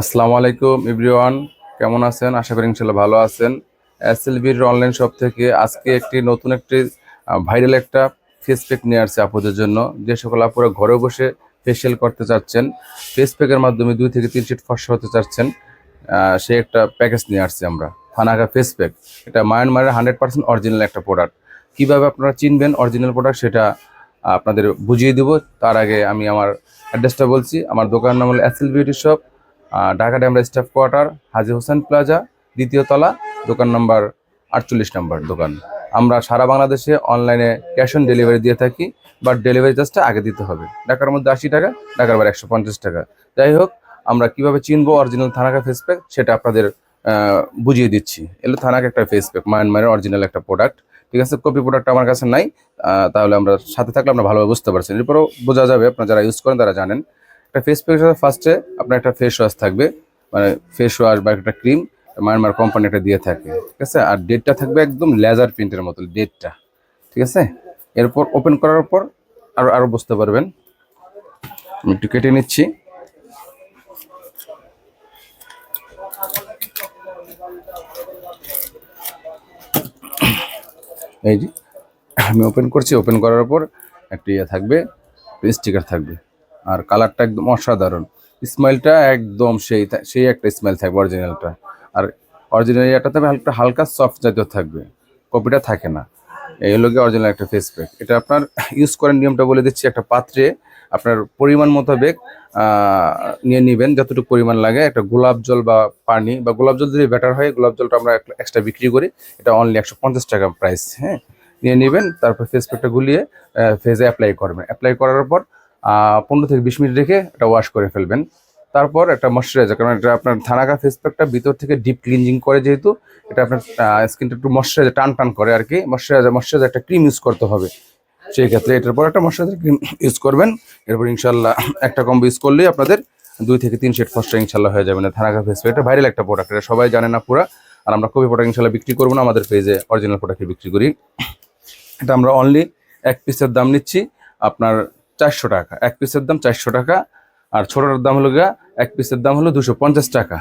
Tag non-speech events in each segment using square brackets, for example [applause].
আসসালামু আলাইকুম, এভরিওয়ান। কেমন আছেন? আশা করি ইনশাল্লাহ ভালো আছেন। এসএলবির অনলাইন শপ থেকে আজকে একটি নতুন একটি ভাইরাল একটা ফেস প্যাক নিয়ে আসছে আপুদের জন্য। যে সকল আপুরা ঘরে বসে ফেসিয়াল করতে চাচ্ছেন ফেস প্যাকের মাধ্যমে দুই থেকে তিন শিট ফর্সা হতে চাচ্ছেন সে একটা প্যাকেজ নিয়ে আসছি আমরা। ফানাকা ফেস প্যাক এটা মায়ানমারের হান্ড্রেড পার্সেন্ট অরিজিনাল একটা প্রোডাক্ট কীভাবে আপনারা চিনবেন অরিজিনাল প্রোডাক্ট সেটা আপনাদের বুঝিয়ে দিব। তার আগে আমি আমার অ্যাড্রেসটা বলছি। আমার দোকান নাম হলো SL beauty shop Dhaka Demra staff quarter, Haji Hossain plaza, দ্বিতীয় তলা, দোকান নাম্বার আটচল্লিশ নম্বর দোকান। আমরা সারা বাংলাদেশে অনলাইনে ক্যাশ অন ডেলিভারি দিয়ে থাকি, বাট ডেলিভারি চার্জটা আগে দিতে হবে। ঢাকার মধ্যে আশি টাকা, ঢাকার বাইরে একশো পঞ্চাশ টাকা। যাই হোক, আমরা কীভাবে চিনবো অরিজিনাল থানাকা ফেস প্যাক সেটা আপনাদের বুঝিয়ে দিচ্ছি। এলো থানাকা একটা ফেস প্যাক মায়ানমারের অরিজিনাল একটা প্রোডাক্ট ঠিক আছে কপি প্রোডাক্ট আমার কাছে নাই তাহলে আমরা সাথে থাকলে আমরা ভালোভাবে বুঝতে পারছেন এরপরও বোঝা যাবে, আপনারা যারা ইউজ করেন তারা জানেন। একটা ফেস প্যাকের ফার্স্টে আপনার একটা ফেস ওয়াশ থাকবে মানে ফেস ওয়াশ বা একটা ক্রিম মায়ানমার কোম্পানি একটা দিয়ে থাকে, ঠিক আছে? আর ডেটটা থাকবে একদম লেজার প্রিন্টের মতো ডেটটা ঠিক আছে? এরপর ওপেন করার পর আরও আরও বুঝতে পারবেন। আমি একটু কেটে নিচ্ছি। এই যে, আমি ওপেন করছি ওপেন করার পর একটা ইয়ে থাকবে স্টিকার থাকবে। আর কালারটা একদম অসাধারণ। স্মাইলটা একদম সেই সেই একটা স্মাইল থাকবে অরিজিনালটা। আর অরিজিনাল ইয়েটা থাকবে হালকা হালকা সফট জাতীয় থাকবে। কপিটা থাকে না। এই হলো গিয়ে অরিজিনাল একটা ফেস প্যাক এটা আপনার ইউজ করার নিয়মটা বলে দিচ্ছি, একটা পাত্রে আপনার পরিমাণ মোতাবেক নিয়ে নেবেন, যতটুকু পরিমাণ লাগে। একটা গোলাপ জল বা পানি বা গোলাপ জল যদি বেটার হয়, গোলাপ জলটা আমরা এক্সট্রা বিক্রি করি। এটা অনলি একশো পঞ্চাশ টাকা প্রাইস হ্যাঁ? নিয়ে নেবেন, তারপর ফেস প্যাকটা গুলিয়ে ফেসে অ্যাপ্লাই করবেন। অ্যাপ্লাই করার পর পনেরো থেকে বিশ মিনিট রেখে এটা ওয়াশ করে ফেলবেন। তারপর একটা ময়শ্চারাইজার কারণ এটা আপনার থানাকা ফেস প্যাকটা ভিতর থেকে ডিপ ক্লিনজিং করে যেহেতু, এটা আপনার স্কিনটা একটু ময়শ্চারাইজার টান টান করে আর কি। ময়শ্চারাইজার ময়শ্চারাইজার একটা ক্রিম ইউজ করতে হবে। সেই ক্ষেত্রে এটার পর একটা ময়শ্চারাইজার ক্রিম ইউজ করবেন। এরপর ইনশাল্লাহ একটা কম্বো ইউজ করলেই আপনাদের দুই থেকে তিন সেট ফসটা ইনশাল্লাহ হয়ে যাবে। না থানাকা ফেস প্যাক এটা ভাইরাল একটা প্রোডাক্ট এটা সবাই জানে না পুরা। আর আমরা কপি প্রোডাক্ট ইনশাল্লাহ বিক্রি করব না, আমাদের পেজে অরিজিনাল প্রোডাক্ট বিক্রি করি। এটা আমরা অনলি এক পিসের দাম নিচ্ছি। আপনার চারশো টাকা। এক পিসের দাম চারশো টাকা আর ছোটোটার দাম হলো গিয়া এক পিসের দাম হলো দুশো পঞ্চাশ টাকা।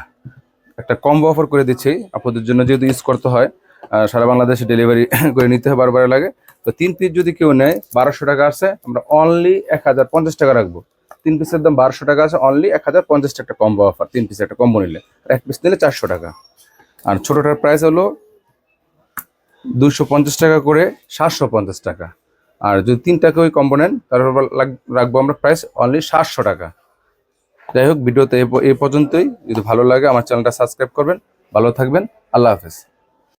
একটা কম্বো অফার করে দিচ্ছি। আপনাদের জন্য যেহেতু ইউজ করতে হয় আহ, সারা বাংলাদেশে ডেলিভারি [coughs] করে নিতে হয় বারবার লাগে। তো তিন পিস যদি কেউ নেয় বারোশো টাকা আছে আমরা অনলি এক হাজার পঞ্চাশ টাকা রাখব। তিন পিসের দাম বারোশো টাকা আছে অনলি এক হাজার পঞ্চাশ টাকা কম্বো অফার তিন পিস একটা কম্বো নিলে। এক পিস নিলে চারশো টাকা। আর ছোটোটার প্রাইস হলো দুশো পঞ্চাশ টাকা করে সাতশো পঞ্চাশ টাকা। আর যদি তিন টাকা ওই কম্পোনেন্ট তারপর রাখব আমরা প্রাইস অনলি সাতশো টাকা। যাই হোক ভিডিওতে এ পর্যন্তই। যদি ভালো লাগে, আমার চ্যানেলটা সাবস্ক্রাইব করবেন। ভালো থাকবেন। আল্লাহ হাফেজ।